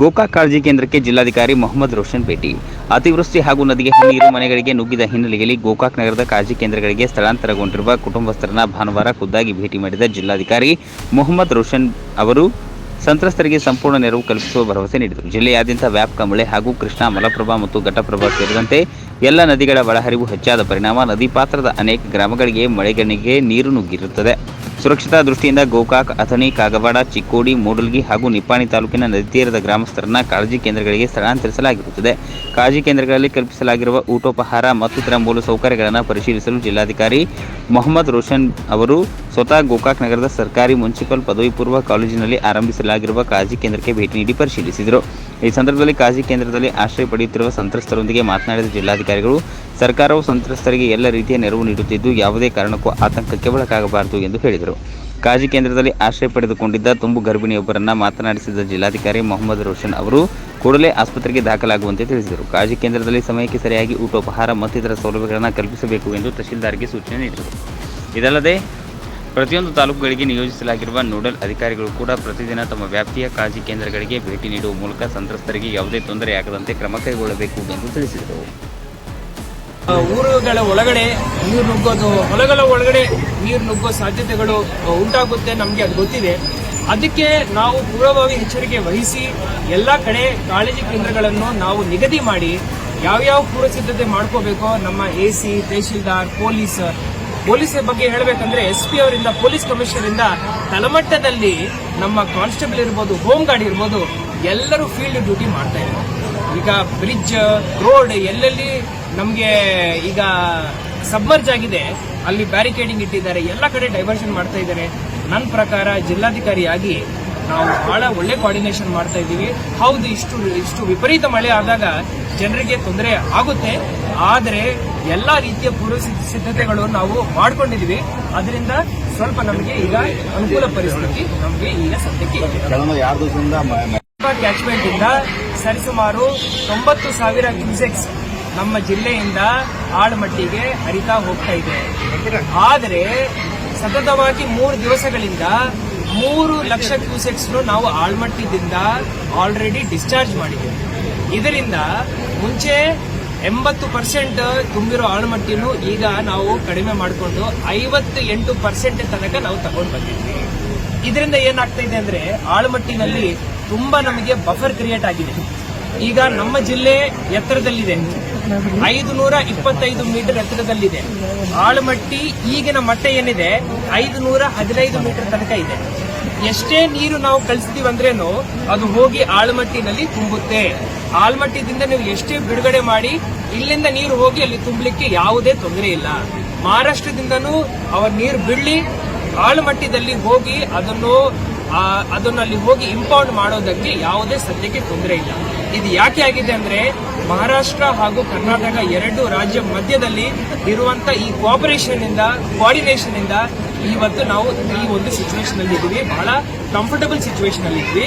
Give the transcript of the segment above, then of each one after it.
ಗೋಕಾಕ್ ಕಾಳಜಿ ಕೇಂದ್ರಕ್ಕೆ ಜಿಲ್ಲಾಧಿಕಾರಿ ಮೊಹಮ್ಮದ್ ರೋಷನ್ ಭೇಟಿ. ಅತಿವೃಷ್ಟಿ ಹಾಗೂ ನದಿಗೆ ನೀರು ಮನೆಗಳಿಗೆ ನುಗ್ಗಿದ ಹಿನ್ನೆಲೆಯಲ್ಲಿ ಗೋಕಾಕ್ ನಗರದ ಕಾಳಜಿ ಕೇಂದ್ರಗಳಿಗೆ ಸ್ಥಳಾಂತರಗೊಂಡಿರುವ ಕುಟುಂಬಸ್ಥರನ್ನ ಭಾನುವಾರ ಖುದ್ದಾಗಿ ಭೇಟಿ ಮಾಡಿದ ಜಿಲ್ಲಾಧಿಕಾರಿ ಮೊಹಮ್ಮದ್ ರೋಷನ್ ಅವರು ಸಂತ್ರಸ್ತರಿಗೆ ಸಂಪೂರ್ಣ ನೆರವು ಕಲ್ಪಿಸುವ ಭರವಸೆ ನೀಡಿದರು. ಜಿಲ್ಲೆಯಾದ್ಯಂತ ವ್ಯಾಪಕ ಮಳೆ ಹಾಗೂ ಕೃಷ್ಣಾ ಮಲಪ್ರಭಾ ಮತ್ತು ಘಟಪ್ರಭಾ ಸೇರಿದಂತೆ ಎಲ್ಲ ನದಿಗಳ ಒಳಹರಿವು ಹೆಚ್ಚಾದ ಪರಿಣಾಮ, ನದಿ ಪಾತ್ರದ ಅನೇಕ ಗ್ರಾಮಗಳಿಗೆ ಮಳೆಗಣಿಗೆ ನೀರು ನುಗ್ಗಿರುತ್ತದೆ. ಸುರಕ್ಷತಾ ದೃಷ್ಟಿಯಿಂದ ಗೋಕಾಕ್, ಅಥಣಿ, ಕಾಗವಾಡ, ಚಿಕ್ಕೋಡಿ, ಮೂಡಲ್ಗಿ ಹಾಗೂ ನಿಪ್ಪಾಣಿ ತಾಲೂಕಿನ ನದಿ ತೀರದ ಗ್ರಾಮಸ್ಥರನ್ನ ಕಾಳಜಿ ಕೇಂದ್ರಗಳಿಗೆ ಸ್ಥಳಾಂತರಿಸಲಾಗಿರುತ್ತದೆ. ಕಾಳಜಿ ಕೇಂದ್ರಗಳಲ್ಲಿ ಕಲ್ಪಿಸಲಾಗಿರುವ ಊಟೋಪಹಾರ ಮತ್ತಿತರ ಮೂಲ ಸೌಕರ್ಯಗಳನ್ನು ಪರಿಶೀಲಿಸಲು ಜಿಲ್ಲಾಧಿಕಾರಿ ಮೊಹಮ್ಮದ್ ರೋಷನ್ ಅವರು ಸ್ವತಃ ಗೋಕಾಕ್ ನಗರದ ಸರ್ಕಾರಿ ಮುನ್ಸಿಪಲ್ ಪದವಿ ಪೂರ್ವ ಕಾಲೇಜಿನಲ್ಲಿ ಆರಂಭಿಸಲಾಗಿರುವ ಕಾಜಿ ಕೇಂದ್ರಕ್ಕೆ ಭೇಟಿ ನೀಡಿ ಪರಿಶೀಲಿಸಿದರು. ಈ ಸಂದರ್ಭದಲ್ಲಿ ಕಾಜಿ ಕೇಂದ್ರದಲ್ಲಿ ಆಶ್ರಯ ಪಡೆಯುತ್ತಿರುವ ಸಂತ್ರಸ್ತರೊಂದಿಗೆ ಮಾತನಾಡಿದ ಜಿಲ್ಲಾಧಿಕಾರಿಗಳು, ಸರ್ಕಾರವು ಸಂತ್ರಸ್ತರಿಗೆ ಎಲ್ಲ ರೀತಿಯ ನೆರವು ನೀಡುತ್ತಿದ್ದು ಯಾವುದೇ ಕಾರಣಕ್ಕೂ ಆತಂಕಕ್ಕೆ ಒಳಗಾಗಬಾರದು ಎಂದು ಹೇಳಿದರು. ಕಾಜಿ ಕೇಂದ್ರದಲ್ಲಿ ಆಶ್ರಯ ಪಡೆದುಕೊಂಡಿದ್ದ ತುಂಬು ಗರ್ಭಿಣಿಯೊಬ್ಬರನ್ನು ಮಾತನಾಡಿಸಿದ ಜಿಲ್ಲಾಧಿಕಾರಿ ಮೊಹಮ್ಮದ್ ರೋಷನ್ ಅವರು ಕೂಡಲೇ ಆಸ್ಪತ್ರೆಗೆ ದಾಖಲಾಗುವಂತೆ ತಿಳಿಸಿದರು. ಕಾಜಿ ಕೇಂದ್ರದಲ್ಲಿ ಸಮಯಕ್ಕೆ ಸರಿಯಾಗಿ ಊಟೋಪಹಾರ ಮತ್ತಿತರ ಸೌಲಭ್ಯಗಳನ್ನು ಕಲ್ಪಿಸಬೇಕು ಎಂದು ತಹಶೀಲ್ದಾರ್ಗೆ ಸೂಚನೆ ನೀಡಿದರು. ಇದಲ್ಲದೆ ಪ್ರತಿಯೊಂದು ತಾಲೂಕುಗಳಿಗೆ ನಿಯೋಜಿಸಲಾಗಿರುವ ನೋಡಲ್ ಅಧಿಕಾರಿಗಳು ಕೂಡ ಪ್ರತಿದಿನ ತಮ್ಮ ವ್ಯಾಪ್ತಿಯ ಕಾಳಜಿ ಕೇಂದ್ರಗಳಿಗೆ ಭೇಟಿ ನೀಡುವ ಮೂಲಕ ಸಂತ್ರಸ್ತರಿಗೆ ಯಾವುದೇ ತೊಂದರೆಯಾಗದಂತೆ ಕ್ರಮ ಕೈಗೊಳ್ಳಬೇಕು ಎಂದು ತಿಳಿಸಿದರು. ಊರುಗಳ ಒಳಗಡೆ ನೀರು ನುಗ್ಗೋದು, ಹೊಲಗಳ ಒಳಗಡೆ ನೀರು ನುಗ್ಗೋ ಸಾಧ್ಯತೆಗಳು ಉಂಟಾಗುತ್ತೆ ನಮಗೆ ಅದು ಗೊತ್ತಿದೆ. ಅದಕ್ಕೆ ನಾವು ಪೂರ್ವಭಾವಿ ಎಚ್ಚರಿಕೆ ವಹಿಸಿ ಎಲ್ಲ ಕಡೆ ಕಾಳಜಿ ಕೇಂದ್ರಗಳನ್ನು ನಾವು ನಿಗದಿ ಮಾಡಿ ಯಾವ್ಯಾವ ಪೂರ್ವ ಸಿದ್ಧತೆ ಮಾಡ್ಕೋಬೇಕೋ ನಮ್ಮ A C, tahsildar, police police ಬಗ್ಗೆ ಹೇಳಬೇಕಂದ್ರೆ ಎಸ್ ಪಿ ಅವರಿಂದ, ಪೊಲೀಸ್ ಕಮಿಷನರ್ ಇಂದ ತಳಮಟ್ಟದಲ್ಲಿ ನಮ್ಮ ಕಾನ್ಸ್ಟೇಬಲ್ ಇರ್ಬೋದು, ಹೋಮ್ ಗಾರ್ಡ್ ಇರ್ಬೋದು, ಎಲ್ಲರೂ ಫೀಲ್ಡ್ ಡ್ಯೂಟಿ ಮಾಡ್ತಾ ಇದ್ದಾರೆ. ಈಗ ಬ್ರಿಡ್ಜ್, ರೋಡ್, ಎಲ್ಲೆಲ್ಲಿ ನಮಗೆ ಈಗ ಸಬ್ಮರ್ಜ್ ಆಗಿದೆ, ಅಲ್ಲಿ ಬ್ಯಾರಿಕೇಡಿಂಗ್ ಇಟ್ಟಿದ್ದಾರೆ, ಎಲ್ಲ ಕಡೆ ಡೈವರ್ಷನ್ ಮಾಡ್ತಾ ಇದ್ದಾರೆ. ನನ್ನ ಪ್ರಕಾರ ಜಿಲ್ಲಾಧಿಕಾರಿಯಾಗಿ ನಾವು ಬಹಳ ಒಳ್ಳೆ ಕೋಆರ್ಡಿನೇಷನ್ ಮಾಡ್ತಾ ಇದ್ದೀವಿ. ಹೌದು, ಇಷ್ಟು ಇಷ್ಟು ವಿಪರೀತ ಮಳೆ ಆದಾಗ ಜನರಿಗೆ ತೊಂದರೆ ಆಗುತ್ತೆ. ಆದರೆ ಎಲ್ಲ ರೀತಿಯ ಪೂರ್ವ ಸಿದ್ಧ- ಸಿದ್ಧತೆಗಳು ನಾವು ಮಾಡ್ಕೊಂಡಿದೀವಿ. ಅದರಿಂದ ಸ್ವಲ್ಪ ನಮಗೆ ಈಗ ಅನುಕೂಲ ಪರಿಸ್ಥಿತಿ ನಮಗೆ ಈಗ ಸದ್ಯಕ್ಕೆ ಕ್ಯಾಚ್ಮೆಂಟ್ ಇಂದ ಸರಿಸುಮಾರು ತೊಂಬತ್ತು ಸಾವಿರ ಕ್ಯೂಸೆಕ್ಸ್ ನಮ್ಮ ಜಿಲ್ಲೆಯಿಂದ ಆಳ್ಮಟ್ಟಿಗೆ ಹರಿತಾ ಹೋಗ್ತಾ ಇದೆ. ಆದರೆ ಸತತವಾಗಿ ಮೂರು ದಿವಸಗಳಿಂದ ಮೂರು ಲಕ್ಷ ಕ್ಯೂಸೆಕ್ಸ್ ನಾವು ಆಳ್ಮಟ್ಟಿದಿಂದ ಆಲ್ರೆಡಿ ಡಿಸ್ಚಾರ್ಜ್ ಮಾಡಿದ್ದೇವೆ. ಇದರಿಂದ ಮುಂಚೆ ಎಂಬತ್ತು ಪರ್ಸೆಂಟ್ ತುಂಬಿರೋ ಆಳುಮಟ್ಟಿನೂ ಈಗ ನಾವು ಕಡಿಮೆ ಮಾಡಿಕೊಂಡು ಐವತ್ತು ಎಂಟು ಪರ್ಸೆಂಟ್ ತನಕ ನಾವು ತಗೊಂಡು ಬಂದಿದ್ವಿ. ಇದರಿಂದ ಏನಾಗ್ತಾ ಇದೆ ಅಂದ್ರೆ ಆಳುಮಟ್ಟಿನಲ್ಲಿ ತುಂಬಾ ನಮಗೆ ಬಫರ್ ಕ್ರಿಯೇಟ್ ಆಗಿದೆ. ಈಗ ನಮ್ಮ ಜಿಲ್ಲೆ ಎತ್ತರದಲ್ಲಿದೆ. ಐದು ನೂರ ಇಪ್ಪತ್ತೈದು ಮೀಟರ್ ಎತ್ತರದಲ್ಲಿದೆ. ಆಳುಮಟ್ಟಿ ಈಗಿನ ಮಟ್ಟ ಏನಿದೆ? ಐದು ನೂರ ಹದಿನೈದು ಮೀಟರ್ ತನಕ ಇದೆ. ಎಷ್ಟೇ ನೀರು ನಾವು ಕಳಿಸ್ತೀವಿ ಅಂದ್ರೇನು ಅದು ಹೋಗಿ ಆಳ್ಮಟ್ಟಿನಲ್ಲಿ ತುಂಬುತ್ತೆ. ಆಳ್ಮಟ್ಟಿದಿಂದ ನೀವು ಎಷ್ಟೇ ಬಿಡುಗಡೆ ಮಾಡಿ, ಇಲ್ಲಿಂದ ನೀರು ಹೋಗಿ ಅಲ್ಲಿ ತುಂಬಲಿಕ್ಕೆ ಯಾವುದೇ ತೊಂದರೆ ಇಲ್ಲ. ಮಹಾರಾಷ್ಟ್ರದಿಂದನೂ ಅವರ ನೀರು ಬಿಡ್ಲಿ ಆಳುಮಟ್ಟದಲ್ಲಿ ಹೋಗಿ ಅದನ್ನು ಅದನ್ನು ಅಲ್ಲಿ ಹೋಗಿ ಇಂಪೌಂಡ್ ಮಾಡೋದಕ್ಕೆ ಯಾವುದೇ ಸದ್ಯಕ್ಕೆ ತೊಂದರೆ ಇಲ್ಲ. ಇದು ಯಾಕೆ ಆಗಿದೆ ಅಂದ್ರೆ, ಮಹಾರಾಷ್ಟ್ರ ಹಾಗೂ ಕರ್ನಾಟಕ ಎರಡು ರಾಜ್ಯ ಮಧ್ಯದಲ್ಲಿ ಇರುವಂತ ಈ ಕೋಆಪರೇಷನ್ ಇಂದ ಕೋಆರ್ಡಿನೇಷನ್ ಇಂದ ಇವತ್ತು ನಾವು ಈ ಒಂದು ಸಿಚುವೇಶನ್ ಅಲ್ಲಿ ಇದ್ದೀವಿ. ಬಹಳ ಕಂಫರ್ಟಬಲ್ ಸಿಚುವೇಶನ್ ಅಲ್ಲಿ ಇದ್ವಿ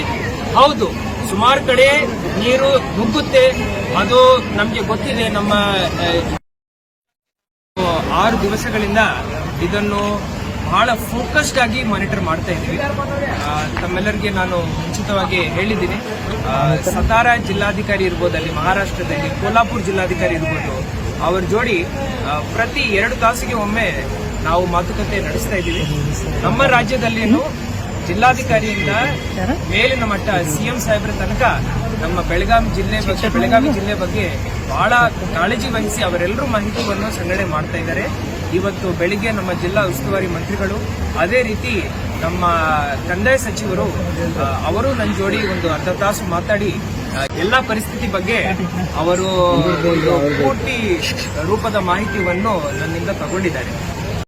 ಹೌದು ಸುಮಾರು ಕಡೆ ನೀರು ನುಗ್ಗುತ್ತೆ. ಅದು ನಮ್ಗೆ ಗೊತ್ತಿದೆ ನಮ್ಮ ಆರು ದಿವಸಗಳಿಂದ ಇದನ್ನು ಬಹಳ ಫೋಕಸ್ಡ್ ಆಗಿ ಮಾನಿಟರ್ ಮಾಡ್ತಾ ಇದ್ದೀವಿ. ಆ, ತಮ್ಮೆಲ್ಲರಿಗೆ ನಾನು ಮುಂಚಿತವಾಗಿ ಹೇಳಿದ್ದೀನಿ. ಸತಾರ ಜಿಲ್ಲಾಧಿಕಾರಿ ಇರ್ಬೋದು ಅಲ್ಲಿ ಮಹಾರಾಷ್ಟ್ರದಲ್ಲಿ ಕೋಲ್ಹಾಪುರ್ ಜಿಲ್ಲಾಧಿಕಾರಿ ಇರ್ಬೋದು ಅವ್ರ ಜೋಡಿ ಪ್ರತಿ ಎರಡು ತಾಸಿಗೆ ಒಮ್ಮೆ ನಾವು ಮಾತುಕತೆ ನಡೆಸ್ತಾ ಇದ್ದೀವಿ. ನಮ್ಮ ರಾಜ್ಯದಲ್ಲಿನೂ ಜಿಲ್ಲಾಧಿಕಾರಿಯಿಂದ ಮೇಲಿನ ಮಟ್ಟ ಸಿಎಂ ಸಾಹೇಬ್ರ ತನಕ ನಮ್ಮ ಬೆಳಗಾವಿ ಜಿಲ್ಲೆ ಬಗ್ಗೆ, ಬೆಳಗಾವಿ ಜಿಲ್ಲೆ ಬಗ್ಗೆ ಬಹಳ ಕಾಳಜಿ ವಹಿಸಿ ಅವರೆಲ್ಲರೂ ಮಾಹಿತಿಯನ್ನು ಸಂಗ್ರಹಣೆ ಮಾಡ್ತಾ ಇದ್ದಾರೆ. ಇವತ್ತು ಬೆಳಿಗ್ಗೆ ನಮ್ಮ ಜಿಲ್ಲಾ ಉಸ್ತುವಾರಿ ಮಂತ್ರಿಗಳು, ಅದೇ ರೀತಿ ನಮ್ಮ ಕಂದಾಯ ಸಚಿವರು ಅವರು ನನ್ನ ಜೋಡಿ ಒಂದು ಅರ್ಧ ತಾಸು ಮಾತಾಡಿ ಎಲ್ಲಾ ಪರಿಸ್ಥಿತಿ ಬಗ್ಗೆ ಅವರು ಪೂರ್ತಿ ರೂಪದ ಮಾಹಿತಿಯನ್ನು ನನ್ನಿಂದ ತಗೊಂಡಿದ್ದಾರೆ.